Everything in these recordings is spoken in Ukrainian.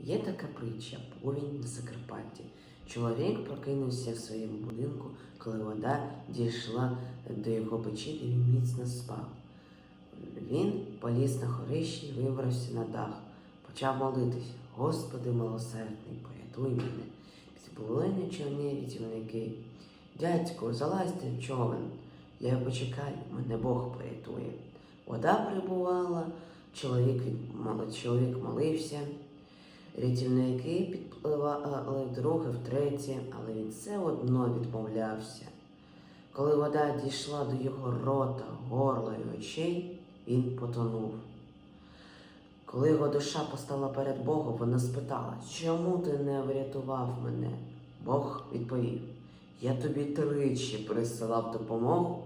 Є така притча повінь на Закарпатті. Чоловік прокинувся в своєму будинку, коли вода дійшла до його печі, де він міцно спав. Він поліз на хорище і вибрався на дах, почав молитися. Господи милосердний, порятуй мене. Підплили човні рятівники. Дядько, залазьте в човен. Я почекаю, мене Бог порятує. Вода прибувала, чоловік, чоловік молився. Рятівники підпливали вдруге, втретє, але він все одно відмовлявся. Коли вода дійшла до його рота, горла і очей, він потонув. Коли його душа постала перед Богом, вона спитала, чому ти не врятував мене? Бог відповів: Я тобі тричі присилав допомогу,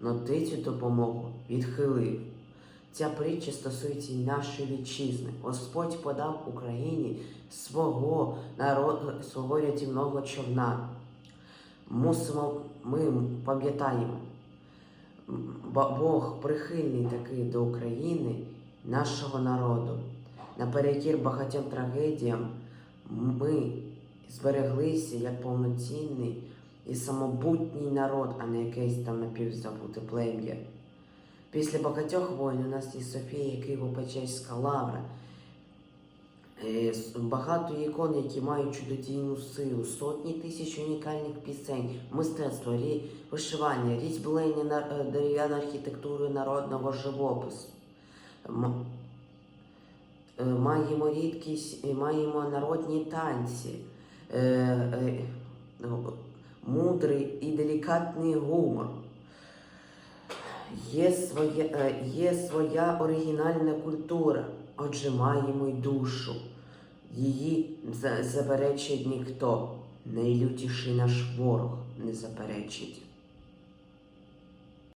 но ти цю допомогу відхилив. Ця притча стосується й нашої вітчизни. Господь подав Україні свого народу, свого рятівного човна. Мусимо, ми пам'ятаємо, Бог прихильний такий до України, нашого народу. Наперекір багатьом трагедіям ми збереглися як повноцінний і самобутній народ, а не якесь там напівзабуте плем'я. Після багатьох воїн у нас є Софія Києво-Печерська лавра. Е, Багато ікон, які мають чудодійну силу, сотні тисяч унікальних пісень, мистецтво, вишивання, різьблення е, дерев'яною народного живопису. Е, Маємо рідкість, маємо народні танці, ну, мудрий і делікатний гумор. Є своє, е, є своя оригінальна культура, отже, маємо й душу. Її за- заперечить ніхто. Найлютіший наш ворог не заперечить.